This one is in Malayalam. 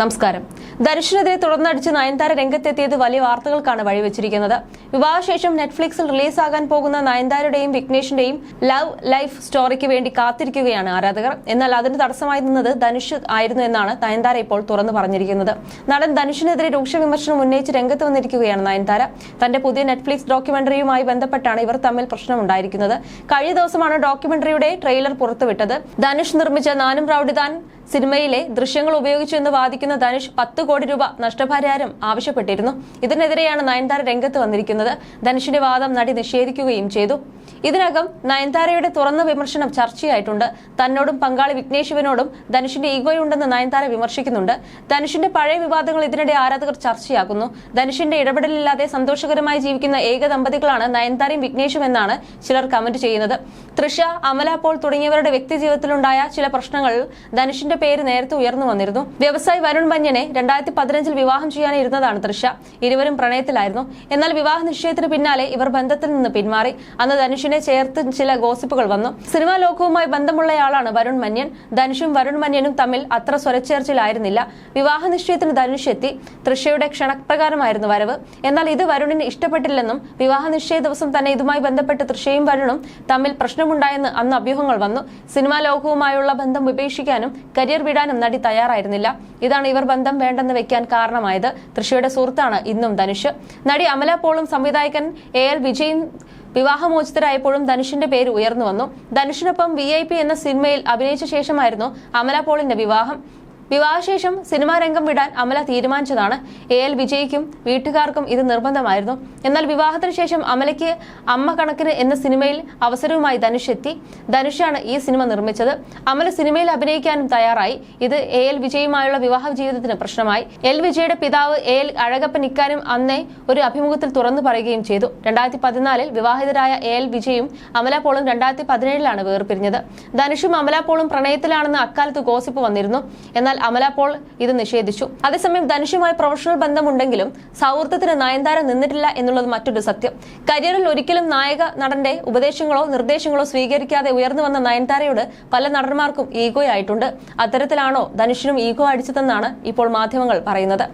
നമസ്കാരം. ധനുഷിനെതിരെ തുടർന്നടിച്ച് നയൻതാര രംഗത്തെത്തിയത് വലിയ വാർത്തകൾക്കാണ് വഴിവെച്ചിരിക്കുന്നത്. വിവാഹശേഷം നെറ്റ്ഫ്ലിക്സിൽ റിലീസാകാൻ പോകുന്ന നയൻതാരയുടെയും വിഘ്നേഷിന്റെയും ലവ് ലൈഫ് സ്റ്റോറിക്ക് വേണ്ടി കാത്തിരിക്കുകയാണ് ആരാധകർ. എന്നാൽ അതിന് തടസ്സമായി നിന്നത് ധനുഷ് ആയിരുന്നു എന്നാണ് നയൻതാര ഇപ്പോൾ തുറന്നു പറഞ്ഞിരിക്കുന്നത്. നടൻ ധനുഷിനെതിരെ രൂക്ഷ വിമർശനം ഉന്നയിച്ച് രംഗത്ത് വന്നിരിക്കുകയാണ് നയൻതാര. തന്റെ പുതിയ നെറ്റ്ഫ്ലിക്സ് ഡോക്യുമെന്ററിയുമായി ബന്ധപ്പെട്ടാണ് ഇവർ തമ്മിൽ പ്രശ്നമുണ്ടായിരിക്കുന്നത്. കഴിഞ്ഞ ദിവസമാണ് ഡോക്യുമെന്ററിയുടെ ട്രെയിലർ പുറത്തുവിട്ടത്. ധനുഷ് നിർമ്മിച്ച നാനും റൌഡിദാൻ സിനിമയിലെ ദൃശ്യങ്ങൾ ഉപയോഗിച്ചു എന്ന് വാദിക്കുന്ന ധനുഷ് പത്ത് കോടി രൂപ നഷ്ടപരിഹാരം ആവശ്യപ്പെട്ടിരുന്നു. ഇതിനെതിരെയാണ് നയൻതാര രംഗത്ത് വന്നിരിക്കുന്നത്. ധനുഷിന്റെ വാദം നടി നിഷേധിക്കുകയും ചെയ്തു. ഇതിനകം നയൻതാരയുടെ തുറന്ന വിമർശനം ചർച്ചയായിട്ടുണ്ട്. തന്നോടും പങ്കാളി വിഘ്നേശിവനോടും ധനുഷിന്റെ ഈഗോയുണ്ടെന്ന് നയൻതാര വിമർശിക്കുന്നുണ്ട്. ധനുഷിന്റെ പഴയ വിവാദങ്ങൾ ഇതിനിടെ ആരാധകർ ചർച്ചയാക്കുന്നു. ധനുഷിന്റെ ഇടപെടലില്ലാതെ സന്തോഷകരമായി ജീവിക്കുന്ന ഏക ദമ്പതികളാണ് നയൻതാരയും വിഘ്നേഷും എന്നാണ് ചിലർ കമന്റ് ചെയ്യുന്നത്. തൃഷ അമല പോൾ തുടങ്ങിയവരുടെ വ്യക്തി ജീവിതത്തിലുണ്ടായ ചില പ്രശ്നങ്ങൾ ധനുഷിന്റെ പേര് നേരത്തെ ഉയർന്നു വന്നിരുന്നു. വ്യവസായി വരുൺ ബന്യനെ രണ്ടായിരത്തി പതിനഞ്ചിൽ വിവാഹം ചെയ്യാനിരുന്നതാണ് തൃഷ. ഇരുവരും പ്രണയത്തിലായിരുന്നു. എന്നാൽ വിവാഹ നിശ്ചയത്തിന് പിന്നാലെ ഇവർ ബന്ധത്തിൽ നിന്ന് പിന്മാറി. അന്ന് ധനുഷിനെ ചേർത്ത് ചില ഗോസിപ്പുകൾ വന്നു. സിനിമാ ലോകവുമായി ബന്ധമുള്ളയാളാണ് വരുൺ മന്യൻ ധനുഷും വരുൺ മന്യനും തമ്മിൽ അത്ര സ്വരച്ചേർച്ചിലായിരുന്നില്ല. വിവാഹ നിശ്ചയത്തിന് ധനുഷ് എത്തി. തൃഷയുടെ ക്ഷണപ്രകാരമായിരുന്നു വരവ്. എന്നാൽ ഇത് വരുണിന് ഇഷ്ടപ്പെട്ടില്ലെന്നും വിവാഹ നിശ്ചയ ദിവസം തന്നെ ഇതുമായി ബന്ധപ്പെട്ട് തൃഷയും വരുണും തമ്മിൽ പ്രശ്നമുണ്ടായെന്ന് അന്ന് അഭ്യൂഹങ്ങൾ വന്നു. സിനിമാ ലോകവുമായുള്ള ബന്ധം ഉപേക്ഷിക്കാനും കരിയർ വിടാനും നടി തയ്യാറായിരുന്നില്ല. ഇതാണ് ഇവർ ബന്ധം വേണ്ടെന്ന് വെക്കാൻ കാരണമായത്. തൃശയുടെ സുഹൃത്താണ് ഇന്നും ധനുഷ്. നടി അമല പോളും സംവിധായകൻ എ എൽ വിജയും വിവാഹമോചിതരായപ്പോഴും ധനുഷിന്റെ പേര് ഉയർന്നു വന്നു. ധനുഷിനൊപ്പം വി എന്ന സിനിമയിൽ അഭിനയിച്ച ശേഷമായിരുന്നു അമല പോളിന്റെ വിവാഹം. വിവാഹശേഷം സിനിമാ രംഗം വിടാൻ അമല തീരുമാനിച്ചതാണ്. എ എൽ വിജയ്ക്കും വീട്ടുകാർക്കും ഇത് നിർബന്ധമായിരുന്നു. എന്നാൽ വിവാഹത്തിന് ശേഷം അമലയ്ക്ക് അമ്മ കണക്കിന് എന്ന സിനിമയിൽ അവസരവുമായി ധനുഷ് എത്തി. ധനുഷാണ് ഈ സിനിമ നിർമ്മിച്ചത്. അമല സിനിമയിൽ അഭിനയിക്കാനും തയ്യാറായി. ഇത് എ എൽ വിജയുമായുള്ള വിവാഹ ജീവിതത്തിന് പ്രശ്നമായി. എൽ വിജയുടെ പിതാവ് എ എൽ അഴകപ്പൻ ഇക്കാര്യം അന്നേ ഒരു അഭിമുഖത്തിൽ തുറന്നു പറയുകയും ചെയ്തു. രണ്ടായിരത്തി പതിനാലിൽ വിവാഹിതരായ എ എൽ വിജയും അമല പോളും രണ്ടായിരത്തി പതിനേഴിലാണ് വേർപിരിഞ്ഞത്. ധനുഷും അമല പോളും പ്രണയത്തിലാണെന്ന് അക്കാലത്ത് ഗോസിപ്പ് വന്നിരുന്നു. എന്നാൽ അമല പോൾ ഇത് നിഷേധിച്ചു. അതേസമയം ധനുഷുമായി പ്രൊഫഷണൽ ബന്ധമുണ്ടെങ്കിലും സൗഹൃദത്തിന് നയൻതാര നിന്നിട്ടില്ല എന്നുള്ളത് മറ്റൊരു സത്യം. കരിയറിൽ ഒരിക്കലും നായക നടന്റെ ഉപദേശങ്ങളോ നിർദ്ദേശങ്ങളോ സ്വീകരിക്കാതെ ഉയർന്നു വന്ന നയൻതാരയോട് പല നടന്മാർക്കും ഈഗോയായിട്ടുണ്ട്. അത്തരത്തിലാണോ ധനുഷിനും ഈഗോ അടിച്ചതെന്നാണ് ഇപ്പോൾ മാധ്യമങ്ങൾ പറയുന്നത്.